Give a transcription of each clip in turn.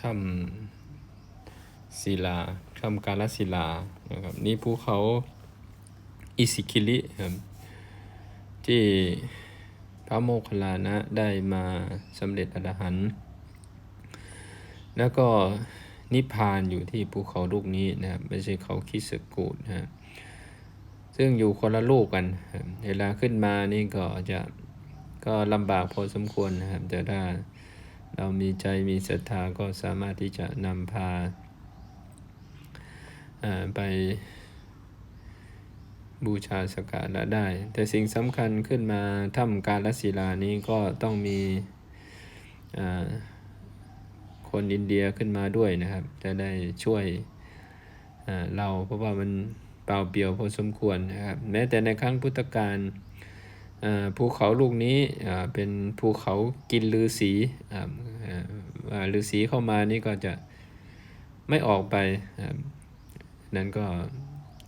ถ้ำศิลาถ้ำกาลศิลานะครับนี่ภูเขาอิสิคิลิครับที่พระโมคคัลลานะได้มาสำเร็จอรหันต์แล้วก็นิพพานอยู่ที่ภูเขาลูกนี้นะครับไม่ใช่เขาคิสกูดนะครับซึ่งอยู่คนละลูกกัน เวลาขึ้นมานี่ก็จะก็ลำบากพอสมควรนะครับแต่ถ้า เรามีใจมีศรัทธาก็สามารถที่จะนำพาไปบูชาสกการะได้ แต่สิ่งสำคัญขึ้นมาถ้ำกาลศิลานี้ก็ต้องมีอ่าคนอินเดียขึ้นมาด้วยนะครับ จะได้ช่วยเราเพราะว่ามันเปล่าเปลี่ยวพอสมควรนะครับ แม้แต่ในครั้งพุทธกาล ภูเขาลูกนี้เป็นภูเขากินลือสีลือสีเข้ามานี่ก็จะไม่ออกไปนั้นก็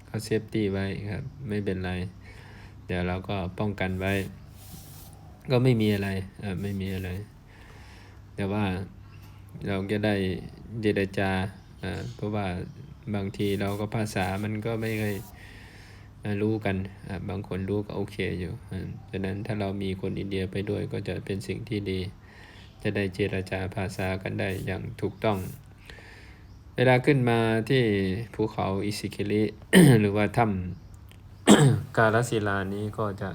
เขาเซฟตี้ไว้ครับไม่เป็นไร เดี๋ยวเราก็ป้องกันไว้ ก็ไม่มีอะไรไม่มีอะไร แต่ว่าเราจะได้เจรจาอ่าเพราะว่าบางทีเราก็ภาษามันก็ไม่เคย รู้กันบางคนรู้ก็โอเคอยู่อะฉะนั้นถ้าเรามีคนอินเดียไปด้วยก็จะเป็นสิ่งที่ดี จะได้เจรจาภาษากันได้อย่างถูกต้อง เวลาขึ้นมาที่ภูเขาอิซิคิริหรือว่าถ้ำกาลศิลานี้ก็จะ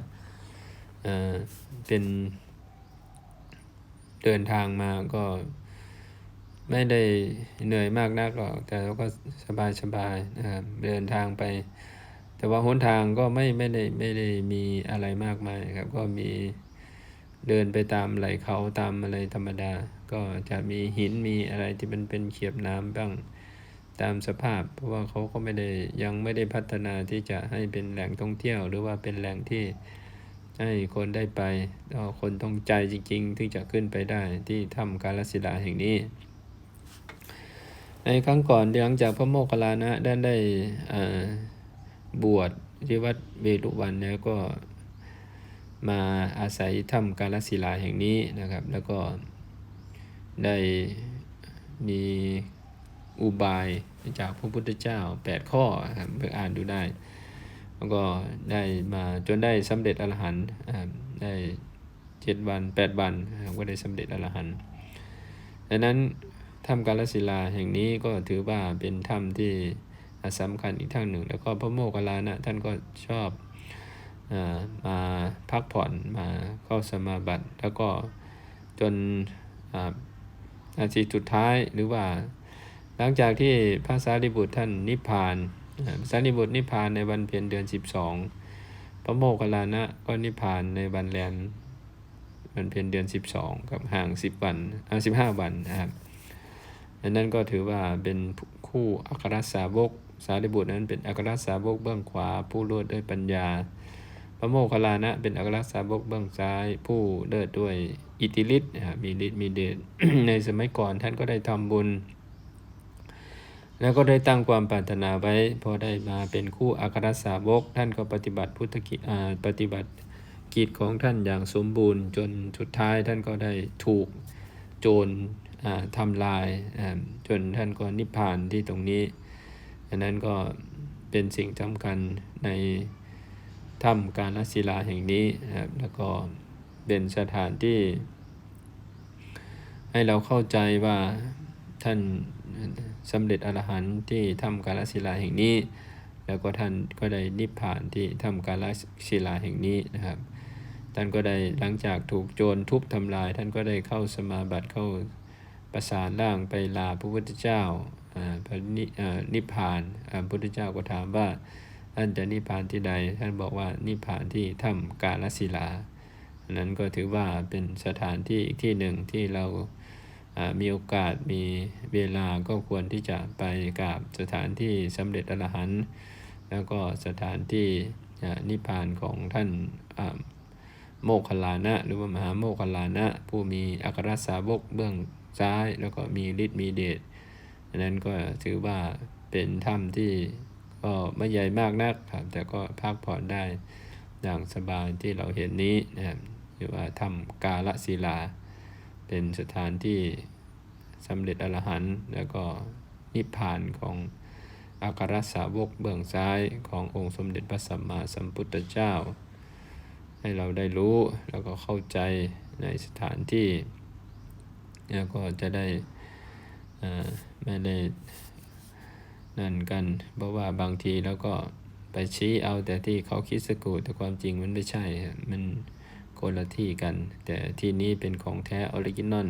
เอ่อเป็นเดินทางมาก็ไม่ได้เหนื่อยมากนักหรอก แต่เราก็สบายสบายๆนะครับเดินทางไป แต่ว่าหนทางก็ไม่ไม่ได้ไม่ได้มีอะไรมากมายครับ ก็มีเดินไปตามไหลเขาตามอะไรธรรมดา ก็จะมีหินมีอะไรที่มันเป็นเขียบน้ำบ้างตามสภาพ เพราะว่าเขาก็ไม่ได้ยังไม่ได้พัฒนาที่จะให้เป็นแหล่งท่องเที่ยว หรือว่าเป็นแหล่งที่ให้คนได้ไปคนต้องใจจริงๆ ถึงจะขึ้นไปได้ที่ถ้ำกาลศิลาแห่งนี้ ในครั้งก่อนหลังจากพระโมคคัลลานะได้ได้อ่า บวชที่วัดเวรุวันแล้วก็มาอาศัยถ้ำกาลศิลาแห่งนี้นะครับ แล้วก็ได้มีอุบายจากพระพุทธเจ้า 8 ข้อครับไปอ่านดูได้ แล้วก็ได้มาจนได้สำเร็จอรหันต์ได้เจ็ดวันแปดวันก็ได้สำเร็จอรหันต์ดังนั้นถ้ำกาลศิลาแห่งนี้ก็ถือว่าเป็นถ้ำที่ สำคัญอีกทางหนึ่ง แล้วก็พระโมคคัลลานะท่านก็ชอบอมาพักผ่อนมาเข้าสมาบัติ แล้วก็จนอานาทีสุดท้ายหรือว่า หลังจากที่พระสารีบุตรท่านนิพพานพระสารีบุตรนิพพานในวันเพ็ญเดือน 12 พระโมคคัลลานะก็นิพพานในวันแรมวันเพ็ญเดือน 12 กับห่าง 10 วันอ่า15 วันนะครับ อันนั้นก็ถือว่าเป็นคู่อัครสาวก สารีบุตรนั้นเป็นอัครสาวกเบื้องขวา ผู้เลิศด้วยปัญญา พระโมคคัลลานะเป็นอัครสาวกเบื้องซ้าย ผู้เลิศด้วยอิทธิฤทธิ์มีฤทธิ์มีเดชในสมัยก่อนท่านก็ได้ทำบุญ แล้วก็ได้ตั้งความปรารถนาไว้ พอได้มาเป็นคู่อัครสาวก ท่านก็ปฏิบัติพุทธกิจปฏิบัติกิจของท่านอย่างสมบูรณ์ จนสุดท้ายท่านก็ได้ถูกโจร ทำลายจนท่านก็นิพพานที่ตรงนี้อันนั้นก็เป็นสิ่งสำคัญในถ้ำการลศิลาแห่งนี้ครับแล้วก็เป็นสถานที่ ให้เราเข้าใจว่าท่านสำเร็จอรหันต์ที่ถ้ำกาลศิลาแห่งนี้ แล้วก็ท่านก็ได้นิพพานที่ถ้ำกาลศิลาแห่งนี้นะครับท่านก็ได้หลังจากถูกโจรทุบทำลาย ท่านก็ได้เข้าสมาบัติเข้า ประสานร่างไปลาพระพุทธเจ้าอ่าพระนิอ่านิพพานอ่าพระพุทธเจ้าก็ถามว่าท่านจะนิพพานที่ใด ท่านบอกว่านิพพานที่ถ้ำกาลศิลา นั้นก็ถือว่าเป็นสถานที่อีกที่หนึ่งที่เราอ่ามีโอกาสมีเวลาก็ควรที่จะไปกราบสถานที่สำเร็จอรหันต์แล้วก็สถานที่อ่านิพพานของท่านอ่าโมคคัลลานะ หรือว่ามหาโมคคัลลานะ ผู้มีอัครสาวกเบื้อง ซ้ายแล้วก็มีฤทธิ์มีเดชอันนั้นก็ถือว่าเป็นถ้ำที่ก็ไม่ใหญ่มากนักครับ แต่ก็พักผ่อนได้อย่างสบายที่เราเห็นนี้นะครับหรือว่าถ้ำกาลศิลา เป็นสถานที่สำเร็จอรหันต์แล้วก็นิพพานของอัครสาวกเบื้องซ้ายขององค์สมเด็จพระสัมมาสัมพุทธเจ้า ให้เราได้รู้แล้วก็เข้าใจในสถานที่ แล้วก็จะได้ไม่ได้นั่นกัน เพราะว่าบางทีแล้วก็ไปชี้เอาแต่ที่เขาคิดสกูแต่ความจริงมันไม่ใช่ มันคนละที่กัน แต่ที่นี้เป็นของแท้ออริจินอล